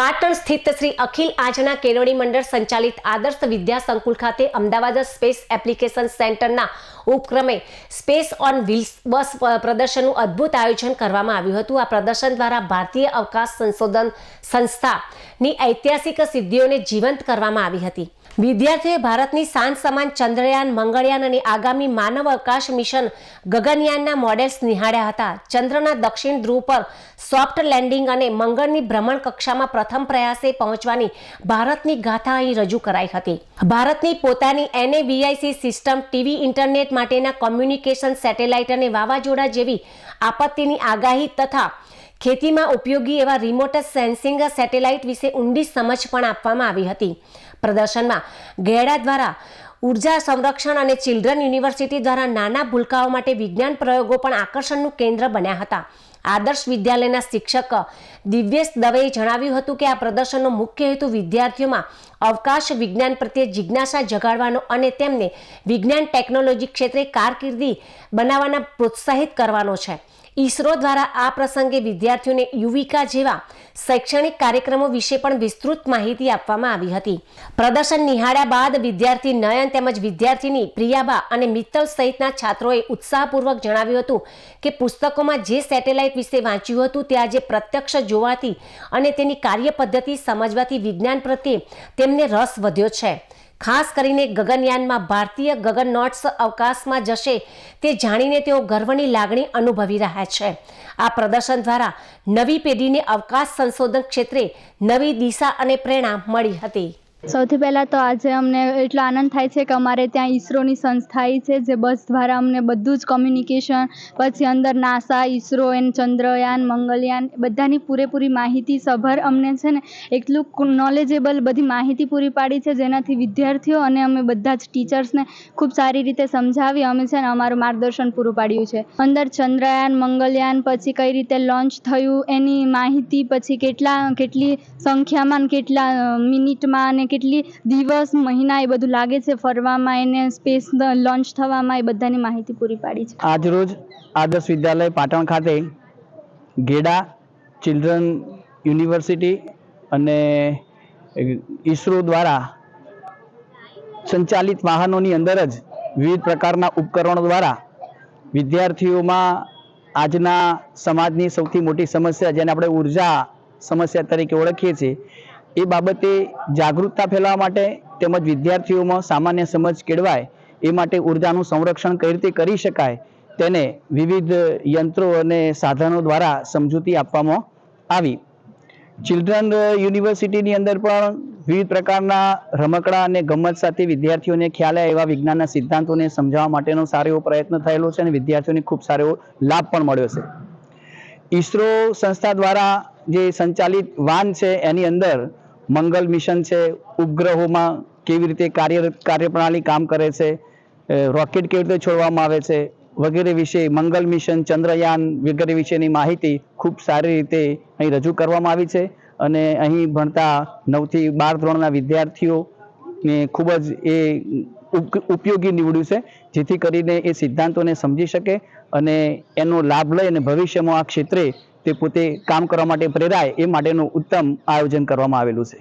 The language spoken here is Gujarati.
પાટણ સ્થિત શ્રી અખિલ આજના કેળવણી મંડળ સંચાલિત આદર્શ વિદ્યા સંકુલ ખાતે અમદાવાદ સ્પેસ એપ્લિકેશન સેન્ટરના ઉપક્રમે સ્પેસ ઓન વ્હીલ્સ બસ પ્રદર્શનનું અદ્ભુત આયોજન કરવામાં આવ્યું હતું. આ પ્રદર્શન દ્વારા ભારતીય અવકાશ સંશોધન સંસ્થાની ઐતિહાસિક સિદ્ધિઓને જીવંત કરવામાં આવી હતી. વિદ્યાર્થીઓએ ભારતની સાંજ સમાન ચંદ્રયાન, મંગળયાન અને આગામી માનવ અવકાશ મિશન ગગનયાનના મોડેલ્સ નિહાળ્યા હતા. ચંદ્રના દક્ષિણ ધ્રુવ પર સોફ્ટ લેન્ડિંગ અને મંગળની ભ્રમણ કક્ષામાં પ્રથમ પ્રયાસે પહોંચવાની ભારતની ગાથા અહીં રજૂ કરાઈ હતી. ભારતની પોતાની એનએવીઆઈસી સિસ્ટમ, ટીવી, ઇન્ટરનેટ માટેના કોમ્યુનિકેશન સેટેલાઇટ અને વાવાઝોડા જેવી આપત્તિની આગાહી તથા ખેતીમાં ઉપયોગી એવા રિમોટ સેન્સિંગ સેટેલાઇટ વિશે ઊંડી સમજ પણ આપવામાં આવી હતી. પ્રદર્શનમાં ગેડા દ્વારા ઊર્જા સંરક્ષણ અને ચિલ્ડ્રન યુનિવર્સિટી દ્વારા નાના ભૂલકાઓ માટે વિજ્ઞાન પ્રયોગો પણ આકર્ષણનું કેન્દ્ર બન્યા હતા. આદર્શ વિદ્યાલયના શિક્ષક દિવ્યેશ દવેએ જણાવ્યું હતું કે આ પ્રદર્શનનો મુખ્ય હેતુ વિદ્યાર્થીઓમાં અવકાશ વિજ્ઞાન પ્રત્યે જિજ્ઞાસા જગાડવાનો અને તેમને વિજ્ઞાન ટેકનોલોજી ક્ષેત્રે કારકિર્દી બનાવવાના પ્રોત્સાહિત કરવાનો છે. ઈસરો દ્વારા આ પ્રસંગે વિદ્યાર્થીઓને યુવિકા જેવા શૈક્ષણિક કાર્યક્રમો વિશે પણ વિસ્તૃત માહિતી આપવામાં આવી હતી. પ્રદર્શન નિહાળ્યા બાદ વિદ્યાર્થી નયન તેમજ વિદ્યાર્થીની પ્રિયાબા અને મિત્તલ સહિતના છાત્રોએ ઉત્સાહપૂર્વક જણાવ્યું હતું કે પુસ્તકોમાં જે સેટેલાઇટ વિશે વાંચ્યું હતું તે આજે પ્રત્યક્ષ જોવાથી અને તેની કાર્ય પદ્ધતિ સમજવાથી વિજ્ઞાન પ્રત્યે તેમને રસ વધ્યો છે. ખાસ કરીને ગગનયાનમાં ભારતીય ગગનનોટ્સ અવકાશમાં જશે તે જાણીને તેઓ ગર્વની લાગણી અનુભવી રહ્યા છે. આ પ્રદર્શન દ્વારા નવી પેઢીને અવકાશ સંશોધન ક્ષેત્રે નવી દિશા અને પ્રેરણા મળી હતી. સૌથી પહેલાં તો આજે અમને એટલો આનંદ થાય છે કે અમારે ત્યાં ઈસરોની સંસ્થા છે, જે બસ દ્વારા અમને બધું જ કોમ્યુનિકેશન પછી અંદર નાસા, ઈસરો, એન ચંદ્રયાન, મંગલયાન બધાની પૂરેપૂરી માહિતી સભર અમને છે ને એટલું નોલેજેબલ બધી માહિતી પૂરી પાડી છે, જેનાથી વિદ્યાર્થીઓ અને અમે બધા જ ટીચર્સને ખૂબ સારી રીતે સમજાવી અમે છે ને અમારું માર્ગદર્શન પૂરું પાડ્યું છે. અંદર ચંદ્રયાન, મંગલયાન પછી કઈ રીતે લોન્ચ થયું, એની માહિતી પછી કેટલા, કેટલી સંખ્યામાં કેટલા મિનિટમાં અને કેટલી દિવસ, મહિના એ બધું લાગે છે ફરવામાં, એને સ્પેસ લોન્ચ થવામાં એ બધાની માહિતી પૂરી પાડી છે. આજરોજ આદર્શ વિદ્યાલય પાટણ ખાતે ગેડા ચિલ્ડ્રન યુનિવર્સિટી અને ઈસરો દ્વારા સંચાલિત વાહનોની અંદર જ વિવિધ પ્રકારના ઉપકરણો દ્વારા વિદ્યાર્થીઓમાં આજના સમાજની સૌથી મોટી સમસ્યા, જેને આપણે ઊર્જા સમસ્યા તરીકે ઓળખીએ છીએ એ બાબતે જાગૃતતા ફેલાવવા માટે તેમજ વિદ્યાર્થીઓમાં સામાન્ય સમજ કેળવાય એ માટે ઉર્જાનું સંરક્ષણ કઈ રીતે કરી શકાય તેને વિવિધ યંત્રો અને સાધનો દ્વારા સમજૂતી આપવામાં આવી. ચિલ્ડ્રન યુનિવર્સિટીની અંદર પણ વિવિધ પ્રકારના રમકડા અને ગમત સાથે વિદ્યાર્થીઓને ખ્યાલ આવે એવા વિજ્ઞાનના સિદ્ધાંતોને સમજાવવા માટેનો સારો એવો પ્રયત્ન થયેલો છે અને વિદ્યાર્થીઓને ખૂબ સારો એવો લાભ પણ મળ્યો છે. ઈસરો સંસ્થા દ્વારા જે સંચાલિત વાન છે એની અંદર મંગલ મિશન છે, ઉપગ્રહોમાં કેવી રીતે કાર્ય, કાર્યપ્રણાલી કામ કરે છે રોકેટ કેવી રીતે છોડવામાં આવે છે વગેરે વિશે મંગલ મિશન, ચંદ્રયાન વગેરે વિશેની માહિતી ખૂબ સારી રીતે અહીં રજૂ કરવામાં આવી છે અને અહીં ભણતા નવથી બાર ધોરણના વિદ્યાર્થીઓને ખૂબ જ એ ઉપ- ઉપયોગી નીવડ્યું છે, જેથી કરીને એ સિદ્ધાંતોને સમજી શકે અને એનો લાભ લઈ અને ભવિષ્યમાં આ ક્ષેત્રે તે પોતે કામ કરવા માટે પ્રેરાય એ માટેનું ઉત્તમ આયોજન કરવામાં આવેલું છે.